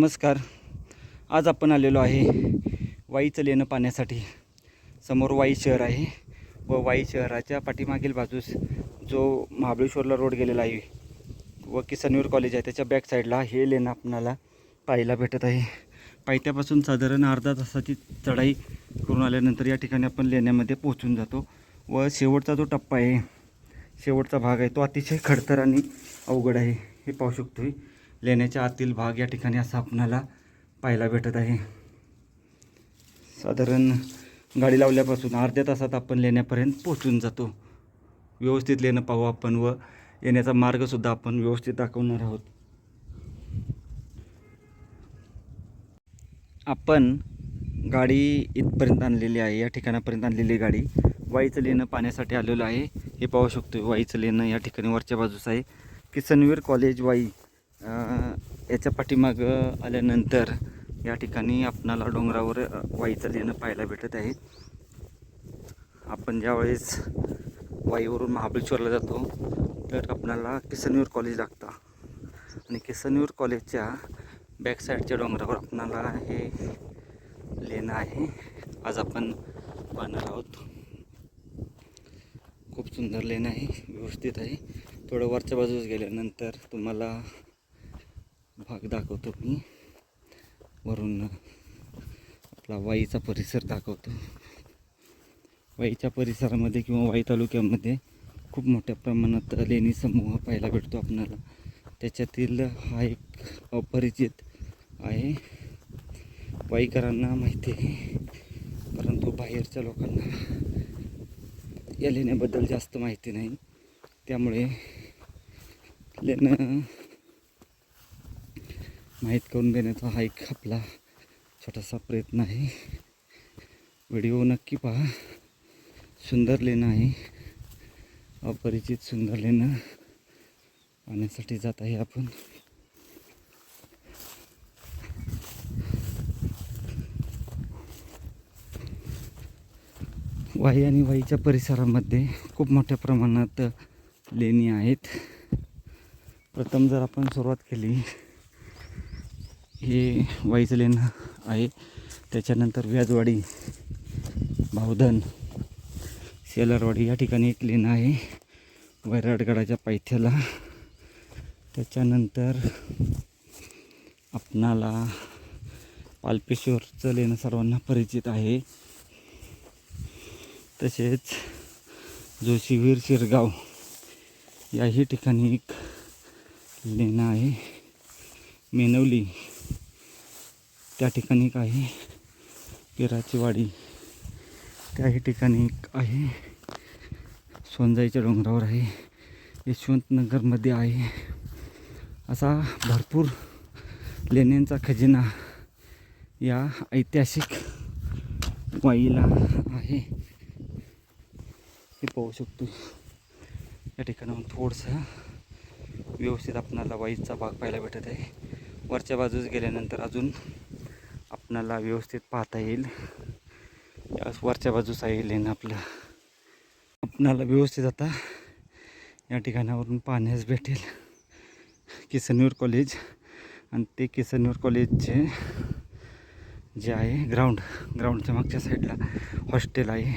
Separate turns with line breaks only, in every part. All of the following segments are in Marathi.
नमस्कार. आज आपण आलेलो आहे वाईचं लेणं पाण्यासाठी समोर वाई शहर आहे व वाई शहराच्या पाठीमागील बाजूस जो महाबळेश्वरला रोड गेलेला आहे व किसनवीर कॉलेज आहे त्याच्या बॅक साईडला हे लेणं आपणाला पाहायला भेटत आहे. पायथ्यापासून साधारण अर्धा तासाची चढाई करून आल्यानंतर या ठिकाणी आपण लेण्यामध्ये पोहोचून जातो व शेवटचा जो टप्पा आहे शेवटचा भाग आहे तो अतिशय खडतर आणि अवघड आहे. हे पाहू शकतो लेण्याच्या आतील भाग या ठिकाणी असा आपणाला पाहायला भेटत आहे. साधारण गाडी लावल्यापासून अर्ध्या तासात आपण लेण्यापर्यंत पोहोचून जातो. व्यवस्थित लेणं पाहू आपण व येण्याचा मार्गसुद्धा आपण व्यवस्थित दाखवणार आहोत. आपण गाडी इथपर्यंत आणलेली आहे या ठिकाणापर्यंत आणलेली गाडी. वाईचं लेणं पाण्यासाठी आलेलं आहे. हे पाहू शकतो वाईचं लेणं या ठिकाणी वरच्या बाजूस आहे. किसनवीर कॉलेज वाई. याच्या पाठीमागं आल्यानंतर या ठिकाणी आपणाला डोंगरावर वाईचं लेणं पाहायला भेटत आहे. आपण ज्यावेळेस वाईवरून महाबळेश्वरला जातो तर आपणाला किसनवीर कॉलेज लागतं. आणि किसनवीर कॉलेजच्या बॅकसाईडच्या डोंगरावर आपणाला हे लेणं आहे. आज आपण पाहणार आहोत. खूप सुंदर लेणं आहे व्यवस्थित आहे. थोडं वरच्या बाजूस गेल्यानंतर तुम्हाला भाग दाखवतो मी. वरून आपला वाईचा परिसर दाखवतो. वाईच्या परिसरामध्ये किंवा वाई तालुक्यामध्ये खूप मोठ्या प्रमाणात लेणी समूह पाहायला भेटतो आपणाला. त्याच्यातील हा एक अपरिचित आहे. वाईकरांना माहिती आहे. परंतु बाहेरच्या लोकांना या लेण्याबद्दल जास्त माहिती नाही. त्यामुळे लेणं माहीत करून देण्याचा हा एक आपला छोटासा प्रयत्न आहे. व्हिडिओ नक्की पहा. सुंदर लेणं आहे. अपरिचित सुंदर लेणं पाहण्यासाठी जात आहे आपण. वाई आणि वाईच्या परिसरामध्ये खूप मोठ्या प्रमाणात लेणी आहेत. प्रथम जर आपण सुरुवात केली हे वाईचं लेणं आहे. त्याच्यानंतर व्याजवाडी भावधन सेलरवाडी या ठिकाणी एक लेणं आहे. वैराटगडाच्या पायथ्याला. त्याच्यानंतर आपणाला पालपेश्वरचं लेणं सर्वांना परिचित आहे. तसेच जोशीवीर शिरगाव याही ठिकाणी एक लेणं आहे. मेनवली त्या ठिकाणी एक आहे. पिराची वाडी. त्याही ठिकाणी एक आहे. सोनजाईच्या डोंगरावर आहे. यशवंतनगरमध्ये आहे. असा भरपूर लेण्यांचा खजिना या ऐतिहासिक वाईला आहे. हे पाहू शकतो. या ठिकाणाहून थोडंसं व्यवस्थित आपणाला वाईचा भाग पाहायला भेटत आहे. वरच्या बाजूस गेल्यानंतर अजून आपणाला व्यवस्थित पाहता येईल. या वरच्या बाजूस आहे लेणं आपलं. आपणाला व्यवस्थित आता या ठिकाणावरून पाहण्यास भेटेल. किसनवीर कॉलेज. आणि ते किसनवीर कॉलेजचे जे आहे ग्राउंड ग्राउंडच्या मागच्या साईडला हॉस्टेल आहे.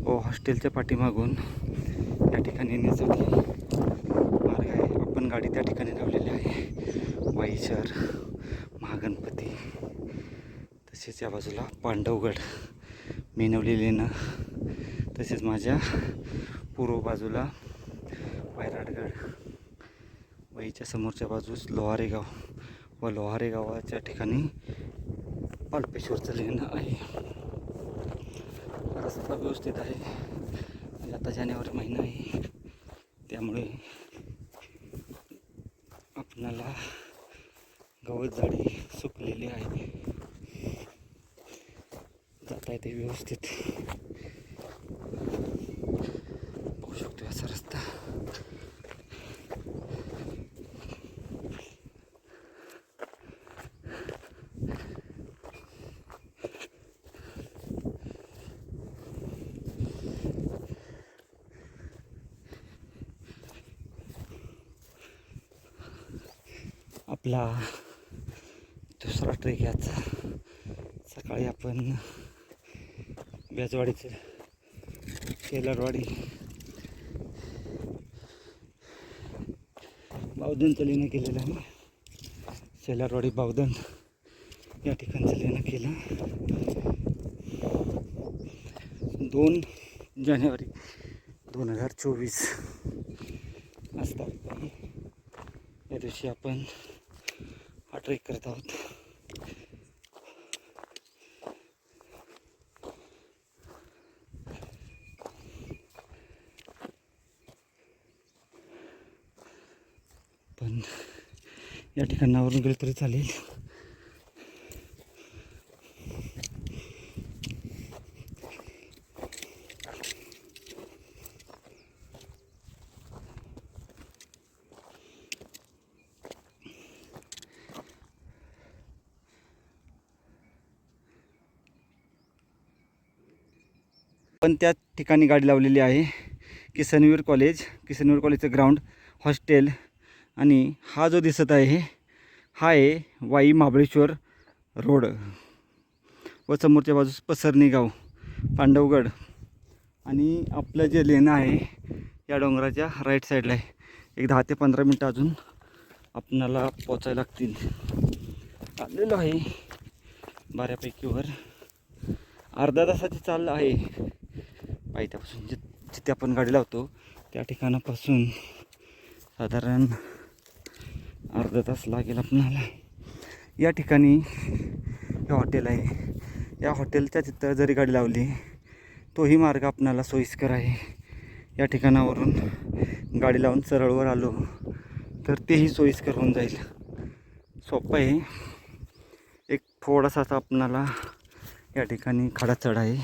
व हॉस्टेलच्या पाठीमागून त्या ठिकाणी येण्यासाठी मार्ग आहे. आपण गाडी त्या ठिकाणी लावलेली आहे. वाईचर महागणपती. तसेच या बाजूला पांडवगड मेनवलेले लेणं तसेच माझ्या पूर्व बाजूला वैराटगड वाईच्या समोरच्या बाजूस लोहारे गाव व लोहारे गावाच्या ठिकाणी पाल्पेश्वरचं लेणं आहे. रस्ता व्यवस्थित आहे. म्हणजे आता जानेवारी महिना आहे. त्यामुळे आपणाला गवत झाडी सुकलेली आहे जाता व्यवस्थित पाहू शकतो असा रस्ता आपला दुसरा ट्रेक याचा. सकाळी आपण बेजवाडीचं शेलारवाडी बावधनचं लेणं केलेलं आहे. शेलारवाडी बावधन या ठिकाणचं लेणं केलं. दोन जानेवारी दोन हजार चोवीस आज तारीख आहे या दिवशी आपण हा ट्रेक करत आहोत पण या ठिकाणावरून गेलं तरी चालेल. पण त्या ठिकाणी गाडी लावलेली आहे किसनवीर कॉलेज किसनवीर कॉलेजचं ग्राउंड हॉस्टेल आणि हा जो दिसत आहे हा आहे वाई महाबळेश्वर रोड. व समोरच्या बाजूस पसरणी गाव पांडवगड. आणि आपलं जे लेणं आहे या डोंगराच्या राईट साईडला आहे. एक दहा ते पंधरा मिनटं अजून आपणाला पोचायला लागतील. चाललेलो आहे बऱ्यापैकी वर. अर्धा तासाची चाल आहे. पायथ्यापासून जि जिथे आपण गाडी लावतो त्या ठिकाणापासून साधारण अर्धा तास लागेल आपणाला. या ठिकाणी हे हॉटेल आहे. या हॉटेलच्या तिथं जरी गाडी लावली तोही मार्ग आपणाला सोयीस्कर आहे. या ठिकाणावरून गाडी लावून सरळवर आलो तर तेही सोयीस्कर होऊन जाईल. सोपं आहे. एक थोडासा असा आपणाला या ठिकाणी खडा चढ आहे.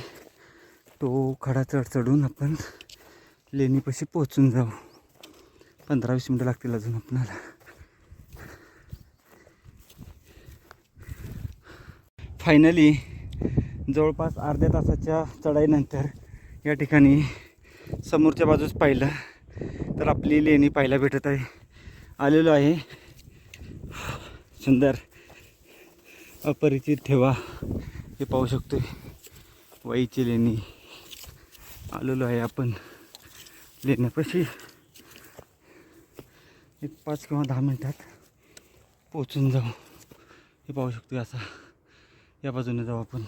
तो खडा चढ चढून आपण लेणीपाशी पोहोचून जाऊ. पंधरा वीस मिनटं लागतील अजून आपणाला. फायनली जवळपास अर्ध्या तासाच्या चढाईनंतर या ठिकाणी समोरच्या बाजूस पाहिलं तर आपली लेणी पाहायला भेटत आहे. आलेलो आहे. सुंदर अपरिचित ठेवा. हे पाहू शकतो वाईची लेणी. आलेलो आहे आपण. लेण्यापाशी. एक पाच किंवा दहा मिनटात पोचून जाऊ. हे पाहू शकतो असा. या बाजूने जाऊ आपण.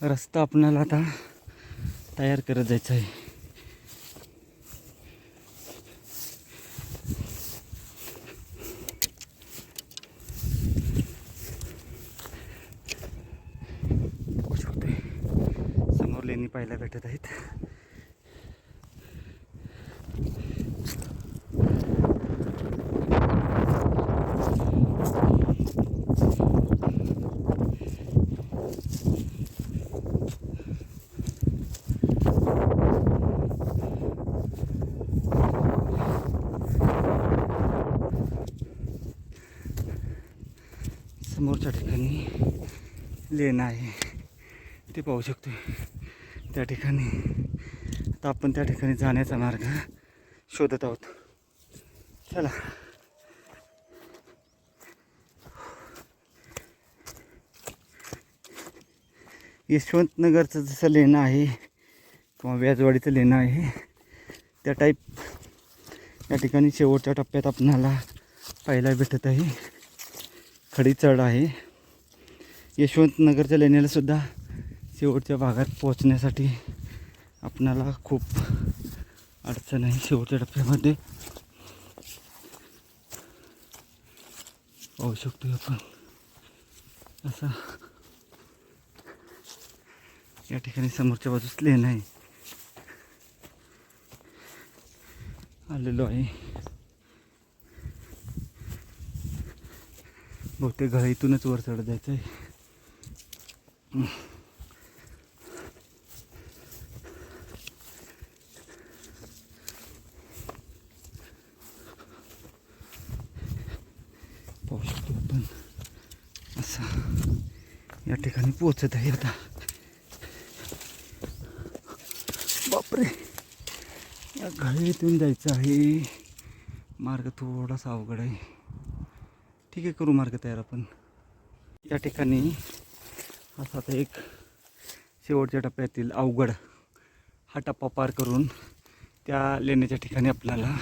रस्ता आपणाला आता तयार करत जायचा आहे. समोर लेणी पाहायला भेटत आहेत समोरच्या ठिकाणी लेणं आहे. ते पाहू शकतो त्या ठिकाणी आता आपण त्या ठिकाणी जाण्याचा मार्ग शोधत आहोत. चला. यशवंतनगरचं जसं लेणं आहे किंवा व्याजवाडीचं लेणं आहे त्या टाईप या ठिकाणी शेवटच्या टप्प्यात आपणाला पाहायला भेटत आहे. खडी चढ आहे. यशवंतनगरच्या लेण्याला सुद्धा शेवटच्या भागात पोहोचण्यासाठी आपणाला खूप अडचण आहे शेवटच्या टप्प्यामध्ये. पाहू शकतो आपण. असा या ठिकाणी समोरच्या बाजूस लेण आहे. आलेलो आहे. बहुतेक घरा इथूनच वर चढ जायचं आहे पाहू शकतो आपण असं या ठिकाणी पोचत आहे आता. बापरे. या घाईतून जायचं आहे. मार्ग थोडासा अवघड आहे. ठीक आहे करू मार्ग तयार आपण. या ठिकाणी असा आता एक शेवटच्या टप्प्यातील अवघड हा टप्पा पार करून त्या लेण्याच्या ठिकाणी आपल्याला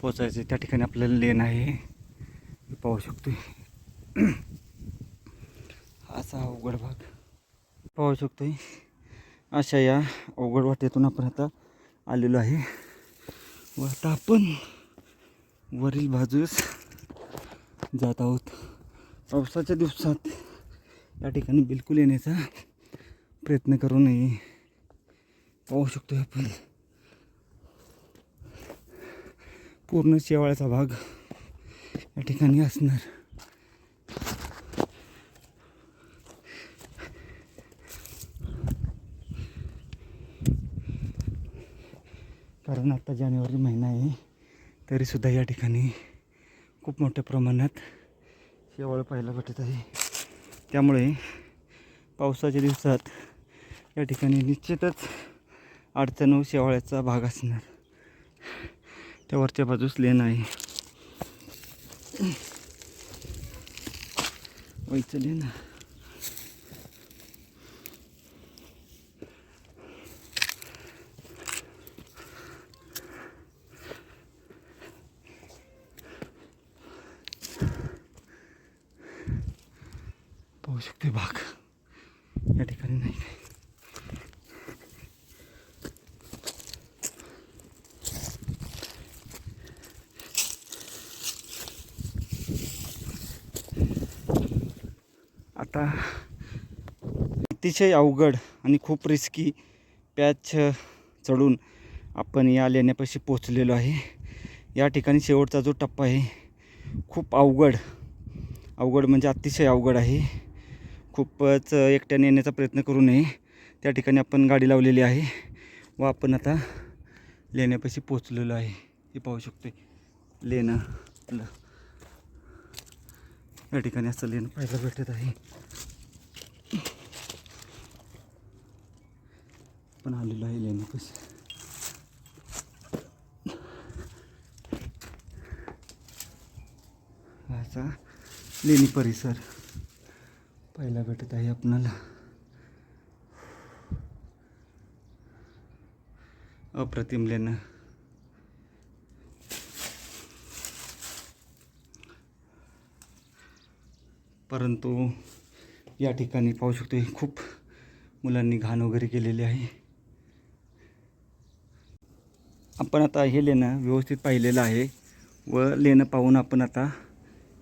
पोचायचं त्या ठिकाणी आपल्याला लेन आहे. पाहू शकतो असा अवघड भाग. पाहू शकतो अशा या अवघड वाटेतून आपण आता आलेलो आहे. व आता आपण वरील बाजूस जात आहोत. पावसाच्या दिवसात या ठिकाणी बिलकुल येण्याचा प्रयत्न करू नये. पाहू शकतो आपण. पूर्ण शेवाळ्याचा भाग या ठिकाणी असणार. कारण आता जानेवारी महिना आहे तरीसुद्धा या ठिकाणी खूप मोठ्या प्रमाणात शेवाळ पाहायला भेटत आहे. त्यामुळे पावसाच्या दिवसात या ठिकाणी निश्चितच अडचण व शेवाळ्याचा भाग असणार. त्या वरच्या बाजूस लेन आहे. वयचं लेन पाहू शकते बाग या ठिकाणी नाही आता अतिशय अवघड आणि खूप रिस्की पॅच चढून आपण या लेण्यापाशी पोचलेलो आहे. या ठिकाणी शेवटचा जो टप्पा आहे खूप अवघड अवघड म्हणजे अतिशय अवघड आहे. खूपच एकट्याने येण्याचा प्रयत्न करू नये. त्या ठिकाणी आपण गाडी लावलेली आहे व आपण आता लेण्यापाशी पोचलेलो आहे. हे पाहू शकतो लेणं आपलं या ठिकाणी असं लेणं पाहायला भेटत आहे. पण आलेलो आहे लेण्यापाशी. असा लेणी परिसर. पाहायला भेटत आहे आपणाला. अप्रतिम लेणं. परंतु या ठिकाणी पाहू शकतो खूप मुलांनी घाण वगैरे केलेली आहे. आपण आता हे लेणं व्यवस्थित पाहिलेलं आहे व लेणं पाहून आपण आता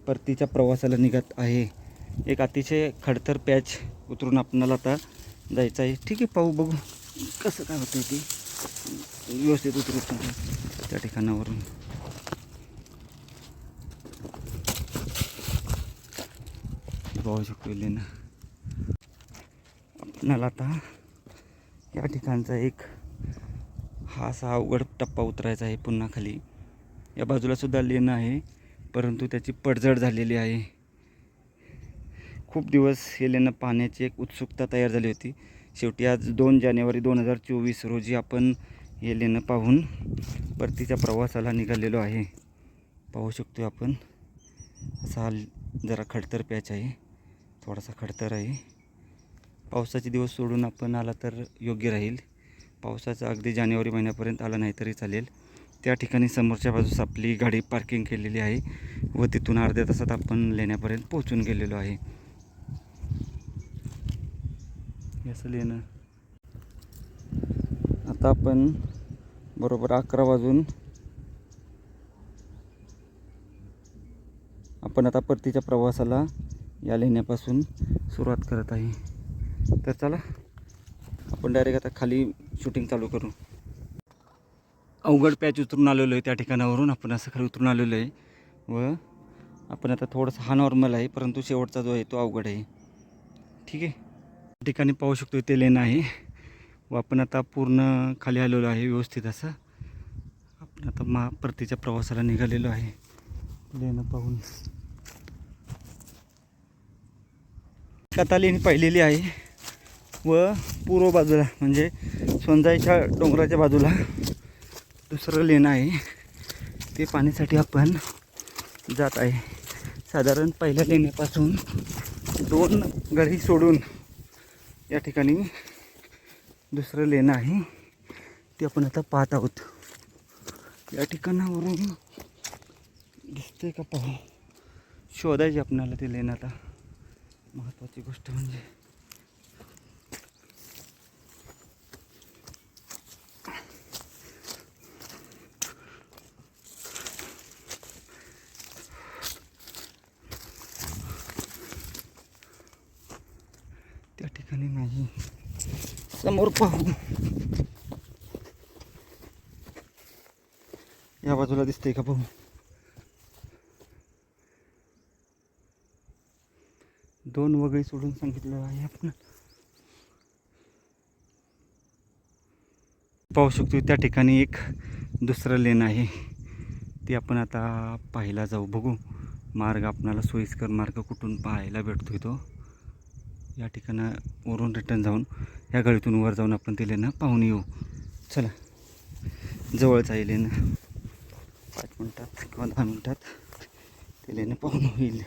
परतीच्या प्रवासाला निघत आहे. एक अतिशय खडतर पॅच उतरून आपणाला आता जायचं आहे. ठीक आहे पाहू बघू. कसं काय होतं ते. व्यवस्थित उतरू त्या ठिकाणावरून. पाहू शकतो लेणं आपणाला आता या ठिकाणचा एक हा असा अवघड टप्पा उतरायचा आहे पुन्हा खाली. या बाजूला सुद्धा लेणं आहे परंतु त्याची पडझड झालेली आहे. खूप दिवस हेलेनं पाहण्याची एक उत्सुकता तयार झाली होती. शेवटी आज दोन जानेवारी दोन हजार चोवीस रोजी आपण हेलेनं पाहून परतीच्या प्रवासाला निघालेलो आहे. पाहू शकतो आपण. असा जरा खडतर पॅच आहे. थोडासा खडतर आहे. पावसाचे दिवस सोडून आपण आला तर योग्य राहील. पावसाचा अगदी जानेवारी महिन्यापर्यंत आला नाही तरी चालेल. त्या ठिकाणी समोरच्या बाजूस आपली गाडी पार्किंग केलेली आहे व तिथून अर्ध्या तासात आपण लेण्यापर्यंत पोहोचून गेलेलो आहे. हे असं लेणं आता आपण बरोबर अकरा वाजून आपण आता परतीच्या प्रवासाला या लेण्यापासून सुरुवात करत आहे. तर चला आपण डायरेक्ट आता खाली शूटिंग चालू करू. अवघड पॅच उतरून आलेलो आहे त्या ठिकाणावरून आपण असं खाली उतरून आलेलो आहे. व आपण आता थोडंसं हा नॉर्मल आहे परंतु शेवटचा जो आहे तो अवघड आहे. ठीक आहे? ठिकाणी पाहू शकतो ते लेन आहे. व आपण आता पूर्ण खाली आलेलो आहे व्यवस्थित असं. आपण आता मा परतीच्या प्रवासाला निघालेलो आहे. लेणं पाहून. कथा लेणी पाहिलेली आहे. व पूर्व बाजूला म्हणजे सोंजाईच्या डोंगराच्या बाजूला दुसरं लेणं आहे. ते पाण्यासाठी आपण जात आहे. साधारण पहिल्या लेण्यापासून दोन गळी सोडून या ठिकाणी दुसरं लेणं आहे. ते आपण आता पाहत आहोत. या ठिकाणावरून दिसतंय का पाहू. शोधायची आपणाला ते लेणं आता. महत्त्वाची गोष्ट म्हणजे ठिकाणी नाही. समोर पाहू. या बाजूला दिसतंय का पाहू? दोन वगळी सोडून सांगितलं आहे आपण. पाहू शकतो त्या ठिकाणी एक दुसरं लेन आहे. ते आपण आता पाहायला जाऊ. बघू. मार्ग आपणाला सोयीस्कर मार्ग कुठून पाहायला भेटतोय तो. या ठिकाणावरून रिटर्न जाऊन या गळीतून वर जाऊन आपण ते लेणं पाहून येऊ. चला. जवळच आहे लेणं. पाच मिनटात किंवा दहा मिनटात ते लेणं पाहून होईल.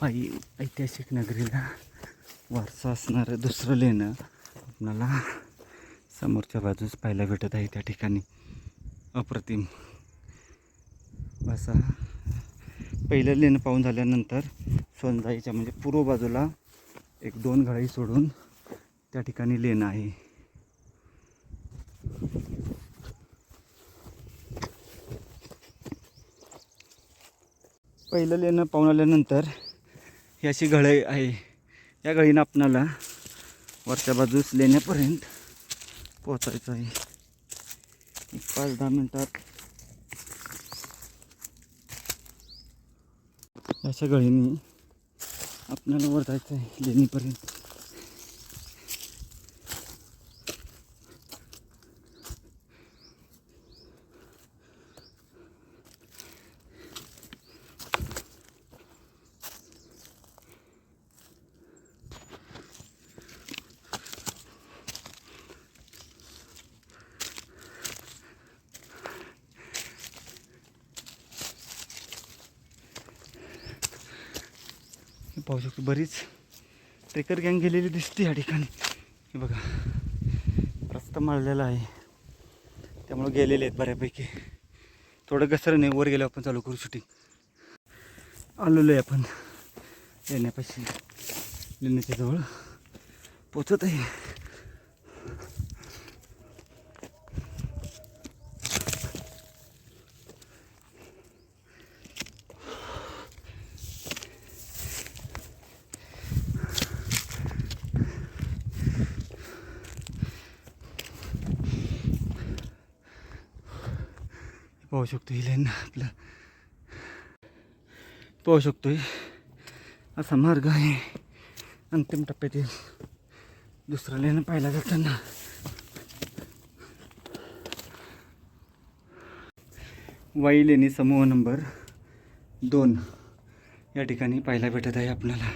बाई ऐतिहासिक नगरीला वारसा असणारं दुसरं लेणं आपणाला समोरच्या बाजूस पाहायला भेटत आहे त्या ठिकाणी. अप्रतिम. असा पहिलं लेणं पाहून झाल्यानंतर सोनजाईच्या म्हणजे पूर्व बाजूला एक दोन घळी सोडून त्या ठिकाणी लेणं आहे. पहिलं लेणं पाहून आल्यानंतर ही अशी घळई आहे. या घळीनं आपणाला वरच्या बाजूस लेण्यापर्यंत पोचायचं आहे. एक पाच दहा मिनटात. अशा गळीने आपल्याला वर जायचं आहे लेणीपर्यंत. पाहू शकतो. बरीच ट्रेकर गँग गेलेली दिसते या ठिकाणी. हे बघा रस्ता मळलेला आहे. त्यामुळे गेलेले आहेत बऱ्यापैकी. थोडं घसरण आहे वर गेल्यावर आपण चालू करू शूटिंग आलेलो आहे आपण. लेण्यापाशी लेण्याच्या जवळ पोचत आहे पाहू शकतो ही लेन आपलं. पाहू शकतो असा मार्ग आहे. अंतिम टप्प्यातील दुसरा लेन पाहिला जाताना. वाई लेणी समूह नंबर दोन या ठिकाणी पाहायला भेटत आहे आपल्याला.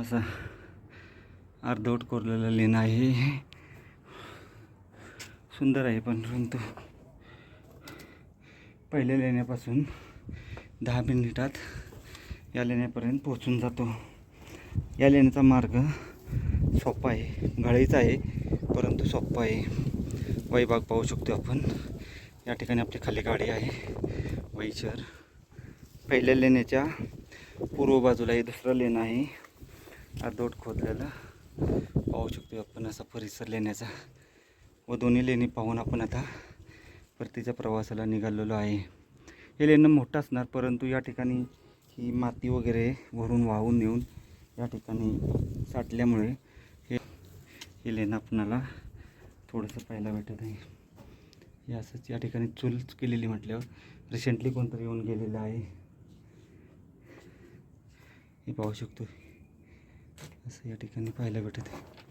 असा अर्धवट कोरलेला लेन आहे. सुंदर आहे पण परंतु पहिल्या लेण्यापासून दहा मिनिटात या लेण्यापर्यंत पोहोचून जातो. या लेण्याचा मार्ग सोपा आहे. गळीचा आहे परंतु सोपा आहे. वैभाग पाहू शकतो आपण. या ठिकाणी आपली खाली गाडी आहे. वैचर. पहिल्या लेण्याच्या पूर्व बाजूला हे दुसरं लेण आहे. अर्धवट खोदलेलं पाहू शकतो आपण असा परिसर लेण्याचा. व दोन्ही लेणी पाहून आपण आता परतीच्या प्रवासाला निघालेलो आहे. हे लेणं मोठं असणार परंतु या ठिकाणी ही माती वगैरे भरून वाहून नेऊन या ठिकाणी साठल्यामुळे हे हे लेणं आपणाला थोडंसं पाहायला भेटत आहे. हे असंच या ठिकाणी चूल केलेली म्हटल्यावर रिसेंटली कोणतरी येऊन गेलेलं आहे. हे पाहू शकतो असं या ठिकाणी पाहायला भेटत आहे.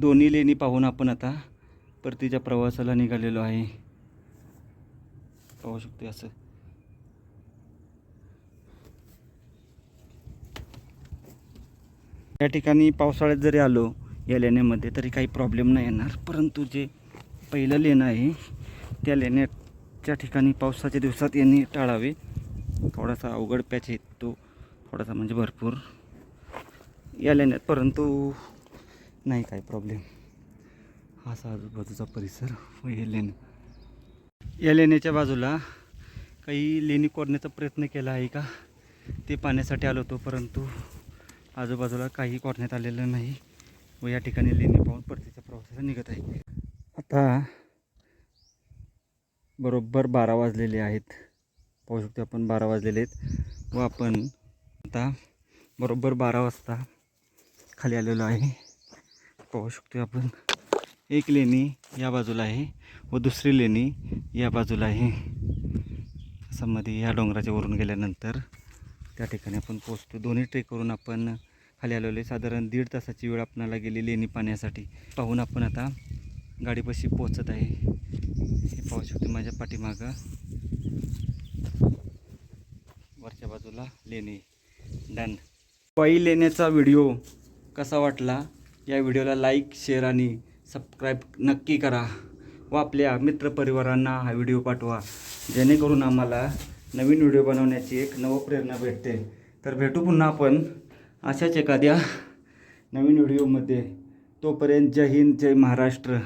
दोन्ही लेणी पाहून आपण आता परतीच्या प्रवासाला निघालेलो आहे. पाहू शकतो असं. या ठिकाणी पावसाळ्यात जरी आलो या लेण्यामध्ये तरी काही प्रॉब्लेम नाही येणार. परंतु जे पहिलं लेणं आहे त्या लेण्याच्या ठिकाणी पावसाच्या दिवसात यांनी टाळावे. थोडासा अवघड पॅच आहे तो थोडासा म्हणजे भरपूर. या लेण्यात परंतु नाही काय प्रॉब्लेम हा असा आजूबाजूचा परिसर. व हे लेणी या लेण्याच्या बाजूला काही लेणी कोरण्याचा प्रयत्न केला आहे का? ते पाण्यासाठी आलो होतो परंतु आजूबाजूला काही कोरण्यात आलेलं नाही व या ठिकाणी लेणी पाहून परतीच्या प्रवासाला निघत आहे. आता बरोबर बारा वाजलेले आहेत. पाहू शकतो आपण बारा वाजलेले आहेत व आपण आता बरोबर बारा वाजता खाली आलेलो आहे. पाहू शकतो आपण. एक लेणी या बाजूला आहे व दुसरी लेणी या बाजूला आहे. असं मध्ये या डोंगराच्या वरून गेल्यानंतर त्या ठिकाणी आपण पोचतो दोन्ही ट्रेक करून आपण खाली आलेलो आहे. साधारण दीड तासाची वेळ आपणाला गेली लेणी पाण्यासाठी पाहून आपण आता गाडीपाशी पोचत आहे. हे पाहू शकतो माझ्या पाठीमागं. वरच्या बाजूला लेणी. डन. पै लेण्याचा व्हिडिओ कसा वाटला? या व्हिडिओला लाईक शेअर आणि सबस्क्राईब नक्की करा व आपल्या मित्रपरिवारांना हा व्हिडिओ पाठवा. जेणेकरून आम्हाला नवीन व्हिडिओ बनवण्याची एक नवप्रेरणा भेटते. तर भेटू पुन्हा आपण अशाच एखाद्या नवीन व्हिडिओमध्ये. तोपर्यंत जय हिंद जय महाराष्ट्र.